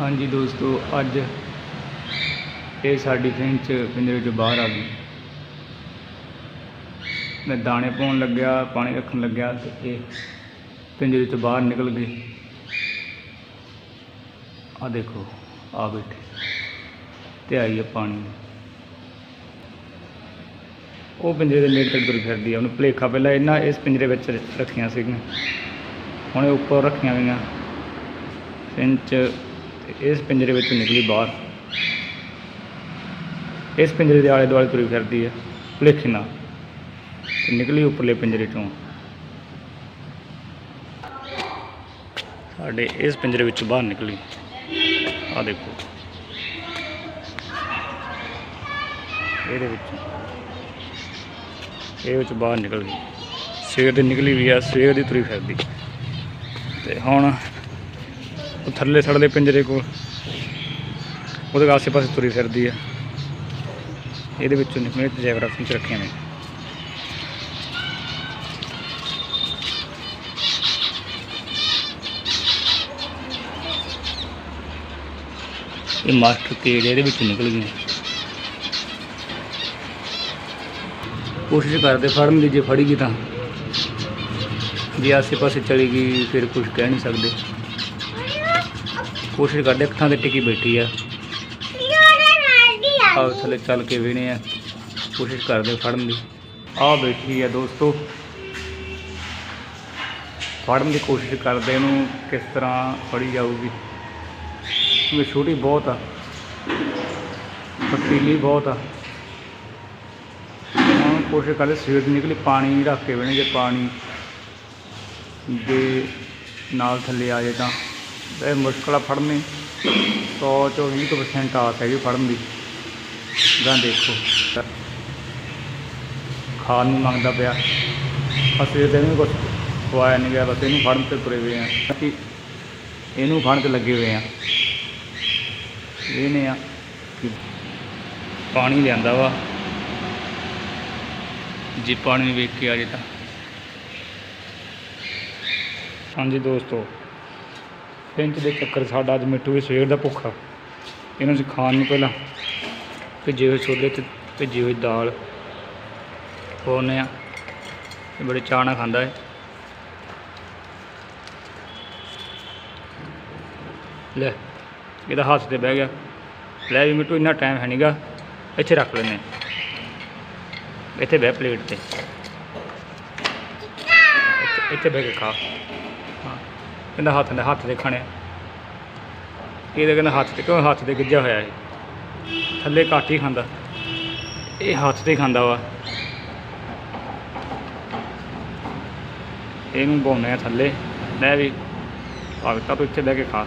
ਹਾਂਜੀ ਦੋਸਤੋ, ਅੱਜ ਇਹ ਸਾਡੀ ਫਿੰਚ ਪਿੰਜਰੇ ਚੋਂ ਬਾਹਰ ਆ ਗਈ। ਮੈਂ ਦਾਣੇ ਪਾਉਣ ਲੱਗਿਆ, ਪਾਣੀ ਰੱਖਣ ਲੱਗਿਆ ਤੇ ਇਹ ਪਿੰਜਰੇ ਤੋਂ ਬਾਹਰ ਨਿਕਲ ਗਈ ਆ ਦੇਖੋ ਆ ਬੈਠੇ। ਤੇ ਆਈ ਹੈ ਪਾਣੀ। ਉਹ ਪਿੰਜਰੇ ਦੇ ਨੇੜੇ ਤੱਕ ਤੁਰ ਫਿਰਦੀ ਆ। ਉਹਨੂੰ ਭੁਲੇਖਾ ਪਹਿਲਾਂ ਇਹਨਾਂ ਇਸ ਪਿੰਜਰੇ ਵਿੱਚ ਰੱਖੀਆਂ ਸੀਗੀਆਂ। ਹੁਣ ਇਹ ਉੱਪਰ ਰੱਖੀਆਂ ਗਈਆਂ। ਫਿੰਚ ਤੇ ਇਸ ਪਿੰਜਰੇ ਵਿੱਚੋਂ ਨਿਕਲੀ ਬਾਹਰ। ਇਸ ਪਿੰਜਰੇ ਦੇ ਆਲੇ ਦੁਆਲੇ ਤੁਰੀ ਫਿਰਦੀ ਹੈ ਭੁਲੇਖੇ ਨਾਲ ਤੇ ਨਿਕਲੀ ਉੱਪਰਲੇ ਪਿੰਜਰੇ ਚੋਂ। ਸਾਡੇ ਇਸ ਪਿੰਜਰੇ ਵਿੱਚੋਂ ਬਾਹਰ ਨਿਕਲੀ। ਆ ਦੇਖੋ। ਇਹਦੇ ਵਿੱਚ। ਇਹ ਵਿੱਚ ਬਾਹਰ ਨਿਕਲ ਗਈ। ਸਵੇਰ ਦੀ ਨਿਕਲੀ ਵੀ ਆ, ਸਵੇਰ ਦੀ ਤੁਰੀ ਫਿਰਦੀ। ਤੇ ਹੁਣ ਉਹ ਥੱਲੇ ਸੜਦੇ ਪਿੰਜਰੇ ਕੋਲ। ਉਹਦੇ ਆਸੇ ਪਾਸੇ ਤੁਰੀ ਫਿਰਦੀ ਆ। ਇਹਦੇ ਵਿੱਚੋਂ ਨਿਕਲੇ ਤੇ 'ਚ ਫਿੰਚ ਨੇ। ਇਹ ਮਾਸਟਰ ਕੇੜ ਇਹਦੇ ਵਿੱਚੋਂ ਨਿਕਲ ਗਏ ਕੋਸ਼ਿਸ਼ ਕਰਦੇ ਫੜਨ ਦੀ, ਜੇ ਫੜੀ ਗਈ ਤਾਂ। ਜੇ ਆਸੇ ਪਾਸੇ ਚਲੀ ਗਈ, ਫਿਰ ਕੁਝ ਕਹਿ ਨਹੀਂ ਸਕਦੇ। ਕੋਸ਼ਿਸ਼ ਕਰਦੇ ਅੱਖਾਂ ਤੇ ਟਿਕੀ ਬੈਠੀ ਆ। ਆਹ ਥੱਲੇ ਚੱਲ ਕੇ ਵੇਣੇ ਆ। ਕੋਸ਼ਿਸ਼ ਕਰਦੇ ਫੜਨ ਦੀ। ਆ ਬੈਠੀ ਆ ਦੋਸਤੋ। ਫੜਨ ਦੀ ਕੋਸ਼ਿਸ਼ ਕਰਦੇ ਇਹਨੂੰ ਕਿਸ ਤਰ੍ਹਾਂ ਫੜੀ ਜਾਊਗੀ। ਕਿਉਂਕਿ ਛੋਟੀ ਬਹੁਤ ਆ। ਪਤੀਲੀ ਬਹੁਤ ਆ। ਹੁਣ ਕੋਸ਼ਿਸ਼ ਕਰਦੇ ਸਵੇਰ ਦੀ ਨਿਕਲੀ ਪਾਣੀ ਰੱਖ ਕੇ ਵੇਣੇ ਜੇ ਪਾਣੀ ਦੇ ਨਾਲ ਥੱਲੇ ਆ ਜਾਏ ਤਾਂ। ਇਹ ਮੁਸ਼ਕਲ ਆ ਫੜਨੀ 100 ਚੋਂ 20% ਆਸ ਹੈਗੀ ਫੜਨ ਦੀ। ਗਾਂ ਦੇਖੋ। ਖਾਣ ਨੂੰ ਮੰਗਦਾ ਪਿਆ। ਅਸੀਂ ਤੇ ਇਹਨੂੰ ਕੁਝ ਖਵਾਇਆ ਨਹੀਂ ਗਿਆ, ਬਸ ਇਹਨੂੰ ਫੜਨ ਤੇ ਤੁਰੇ ਹੋਏ ਆ। ਅਸੀਂ ਇਹਨੂੰ ਫੜਨ ਤੇ ਲੱਗੇ ਹੋਏ ਆ। ਇਹਨੇ ਆ ਪਾਣੀ ਲਿਆਂਦਾ ਵਾ। ਜੇ ਪਾਣੀ ਵੇਖ ਕੇ ਆ ਜੇ ਤਾਂ। ਹਾਂਜੀ ਦੋਸਤੋ। ਪਿੰਚ ਦੇ ਚੱਕਰ ਸਾਡਾ ਅੱਜ ਮਿੱਟੂ ਵੀ ਸਵੇਰ ਦਾ ਭੁੱਖਾ। ਇਹਨੂੰ ਅਸੀਂ ਖਾਣ ਨੂੰ ਪਹਿਲਾਂ ਭਿੱਜੇ ਹੋਏ ਛੋਲੇ ਤੇ ਭਿੱਜੀ ਹੋਈ ਦਾਲ ਪਾਉਂਦੇ ਆ ਇਹ ਬੜੇ ਚਾਅ ਨਾਲ ਖਾਂਦਾ ਹੈ ਲੈ, ਇਹਦਾ ਹੱਥ ਤੇ ਬਹਿ ਗਿਆ। ਲੈ ਵੀ ਮਿੱਟੂ ਇੰਨਾ ਟਾਈਮ ਹੈ ਨਹੀਂਗਾ ਇੱਥੇ ਰੱਖ ਲੈਨੇ ਇੱਥੇ ਬਹਿ ਪਲੇਟ ਤੇ। ਇੱਥੇ- ਬਹਿ ਕੇ ਖਾ। ਕਹਿੰਦਾ ਹੱਥ ਦੇ ਹੱਥ ਦੇ ਖਾਣੇ। ਇਹਦੇ ਕਹਿੰਦਾ ਹੱਥ ਤੇ, ਕਿਉਂ ਹੱਥ ਤੇ ਗਿੱਜਾ ਹੋਇਆ ਇਹ? ਥੱਲੇ ਘੱਟ ਹੀ ਖਾਂਦਾ। ਇਹ ਹੱਥ ਤੇ ਖਾਂਦਾ ਵਾ। ਇਹਨੂੰ ਪਾਉਂਦੇ ਆ ਥੱਲੇ। ਲੈ ਵੀ ਭਗਤਾ ਤੂੰ ਇੱਥੇ ਬਹਿ ਕੇ ਖਾ।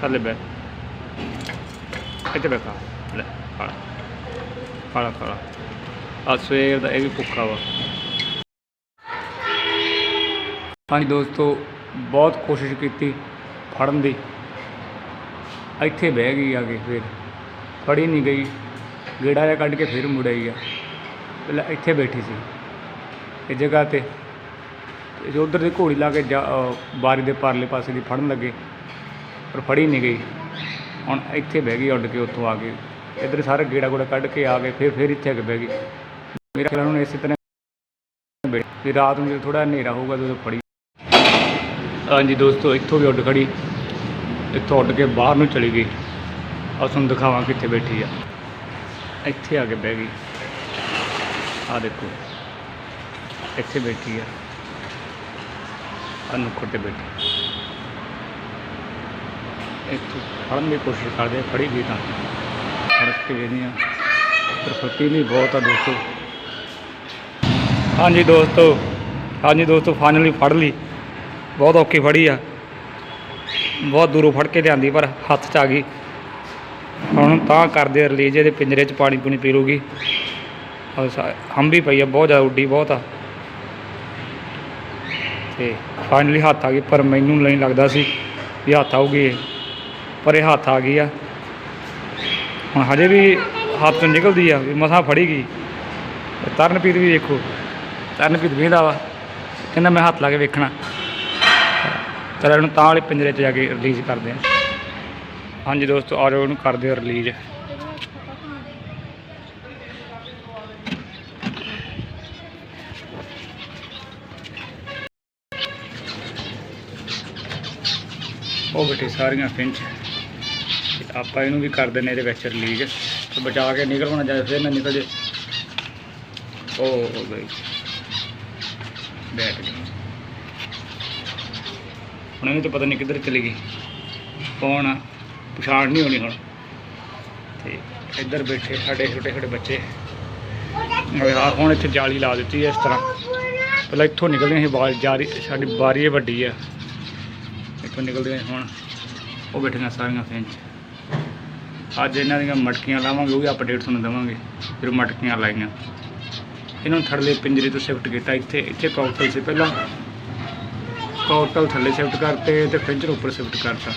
ਥੱਲੇ ਬਹਿ। ਇੱਥੇ ਬਹਿ ਖਾ। ਲੈ, ਖਾ ਖਾ ਖਾ ਲਾ। ਸਵੇਰ ਦਾ ਇਹ ਵੀ ਭੁੱਖਾ ਵਾ। ਹਾਂਜੀ ਦੋਸਤੋ ਬਹੁਤ ਕੋਸ਼ਿਸ਼ ਕੀਤੀ ਫੜਨ ਦੀ। ਇੱਥੇ ਬਹਿ ਗਈ ਆ ਕੇ ਫਿਰ। ਫੜੀ ਨਹੀਂ ਗਈ। ਗੇੜਾ ਜਿਹਾ ਕੱਢ ਕੇ ਫਿਰ ਮੁੜ ਆਈ ਆ। ਪਹਿਲਾਂ ਇੱਥੇ ਬੈਠੀ ਸੀ। ਇਹ ਜਗ੍ਹਾ ਤੇ। ਤੇ ਜੋ ਉਧਰ ਦੀ ਘੋੜੀ ਲਾ ਕੇ ਜਾ- ਬਾਰੀ ਦੇ ਪਰਲੇ ਪਾਸੇ ਦੀ ਫੜਨ ਲੱਗੇ, ਪਰ ਫੜੀ ਨਹੀਂ ਗਈ। ਹੁਣ ਇੱਥੇ ਬਹਿ ਗਈ ਉੱਡ ਕੇ ਉੱਥੋਂ ਆ ਕੇ। ਇੱਧਰ ਸਾਰੇ ਗੇੜਾ ਗੋੜਾ ਕੱਢ ਕੇ ਆ ਗਏ ਫਿਰ ਫਿਰ ਇੱਥੇ ਆ ਕੇ ਬਹਿ ਗਈ। ਮੇਰਾ ਖਿਆਲ ਹੁਣ ਇਸੇ ਤਰ੍ਹਾਂ ਬੈਠੀ ਫਿਰ ਰਾਤ ਨੂੰ ਜਦੋਂ ਥੋੜਾ ਹਨੇਰਾ ਹੋਊਗਾ, ਜਦੋਂ ਫੜੀ ਹਾਂਜੀ ਦੋਸਤੋ, ਇੱਥੋਂ ਵੀ ਉੱਡ ਖੜੀ। ਇੱਥੋਂ ਉੱਡ ਕੇ ਬਾਹਰ ਨੂੰ ਚਲੀ ਗਈ। ਆ ਤੁਹਾਨੂੰ ਦਿਖਾਵਾਂ ਕਿੱਥੇ ਬੈਠੀ ਆ। ਇੱਥੇ ਆ ਕੇ ਬਹਿ ਗਈ। ਆ ਦੇਖੋ, ਇੱਥੇ ਬੈਠੀ ਆ। ਆ ਨੁੱਕਰ ਤੇ ਬੈਠੀ। ਇੱਥੋਂ ਫੜਨ ਦੀ ਕੋਸ਼ਿਸ਼ ਕਰਦੇ ਫੜੀ ਗਈ ਤਾਂ। ਫੜਕ ਕੇ ਵੇਖਦੇ ਆ। ਨਹੀਂ ਬਹੁਤ ਆ ਦੋਸਤੋ। ਹਾਂਜੀ ਦੋਸਤੋ ਹਾਂਜੀ ਦੋਸਤੋ ਫਾਈਨਲੀ ਫੜ ਲਈ। ਬਹੁਤ ਔਖੀ ਫੜੀ ਆ। ਬਹੁਤ ਦੂਰੋਂ ਫੜ ਕੇ ਲਿਆਂਦੀ, ਪਰ ਹੱਥ 'ਚ ਆ ਗਈ। ਹੁਣ ਤਾਂ ਕਰਦੇ ਰਿਲੀਜ਼ ਇਹਦੇ ਪਿੰਜਰੇ 'ਚ ਪਾਣੀ ਪੂਣੀ ਪੀ ਲੂਗੀ। ਔਰ ਵੀ ਪਈ ਆ, ਬਹੁਤ ਜ਼ਿਆਦਾ ਉੱਡੀ, ਬਹੁਤ ਆ। ਤੇ ਫਾਈਨਲੀ ਹੱਥ ਆ ਗਈ ਪਰ ਮੈਨੂੰ ਨਹੀਂ ਲੱਗਦਾ ਸੀ ਵੀ ਹੱਥ ਆਊਗੀ ਪਰ ਇਹ ਹੱਥ ਆ ਗਈ ਆ। ਹੁਣ ਹਜੇ ਵੀ ਹੱਥ ਤੋਂ ਨਿਕਲਦੀ ਆ, ਵੀ ਮਸਾਂ ਫੜੀ ਗਈ। ਤੇ ਤਰਨਪ੍ਰੀਤ ਵੀ ਦੇਖੋ, ਤਰਨਪ੍ਰੀਤ ਵੇਂਦਾ ਵਾ, ਕਹਿੰਦਾ ਮੈਂ ਹੱਥ ਲਾ ਕੇ ਵੇਖਣਾ। ਚਲ ਇਹਨੂੰ ਤਾਂ ਵਾਲੇ ਪਿੰਜਰੇ 'ਚ ਜਾ ਕੇ ਰਿਲੀਜ਼ ਕਰਦੇ ਹਾਂ ਹਾਂਜੀ ਦੋਸਤੋ, ਆ ਜਾਓ ਉਹਨੂੰ ਕਰਦੇ ਰਿਲੀਜ਼ ਉਹ ਬੇਟੇ, ਸਾਰੀਆਂ ਫਿੰਚ ਆਪਾਂ ਇਹਨੂੰ ਵੀ ਕਰ ਦਿੰਨੇ ਇਹਦੇ ਵਿੱਚ ਰਿਲੀਜ਼ ਤੇ ਬਚਾ ਕੇ ਨਿਕਲ ਹੋਣਾ ਜਾਏ ਫਿਰ ਨਾ ਨਿਕਲ ਜੇ। ਉਹ ਹੋ ਗਈ। ਬੈਠ ਗਈ ਹੁਣ ਇਹਨੂੰ ਤਾਂ ਪਤਾ ਨਹੀਂ ਕਿੱਧਰ ਚਲੀ ਗਈ। ਕੌਣ ਆ? ਪਛਾਣ ਨਹੀਂ ਹੋਣੀ ਹੁਣ। ਤੇ ਇੱਧਰ ਬੈਠੇ ਸਾਡੇ ਛੋਟੇ ਛੋਟੇ ਬੱਚੇ। ਹੁਣ ਇੱਥੇ ਜਾਲੀ ਲਾ ਦਿੱਤੀ ਹੈ ਇਸ ਤਰ੍ਹਾਂ। ਪਹਿਲਾਂ ਇੱਥੋਂ ਨਿਕਲਦੀਆਂ ਸੀ, ਬਾਲ ਜਾਰੀ, ਸਾਡੀ ਬਾਰੀ ਇਹ ਵੱਡੀ ਆ। ਇੱਥੋਂ ਨਿਕਲਦੀਆਂ ਸੀ ਹੁਣ। ਉਹ ਬੈਠੀਆਂ ਸਾਰੀਆਂ ਫਿੰਚ ਅੱਜ ਇਹਨਾਂ ਦੀਆਂ ਮਟਕੀਆਂ ਲਾਵਾਂਗੇ, ਉਹ ਵੀ ਅਪਡੇਟ ਤੁਹਾਨੂੰ ਦੇਵਾਂਗੇ, ਫਿਰ ਮਟਕੀਆਂ ਲਾਈਆਂ। ਇਹਨਾਂ ਨੂੰ ਥੱਲੇ ਪਿੰਜਰੇ ਤੋਂ ਸ਼ਿਫਟ ਕੀਤਾ। ਇੱਥੇ ਇੱਥੇ ਕੌਕਟਲ ਸੀ ਪਹਿਲਾਂ। ਕੌਕਟਲ ਥੱਲੇ ਸ਼ਿਫਟ ਕਰਤੇ ਤੇ ਫਿੰਚਰ ਉੱਪਰ ਸ਼ਿਫਟ ਕਰਤਾ।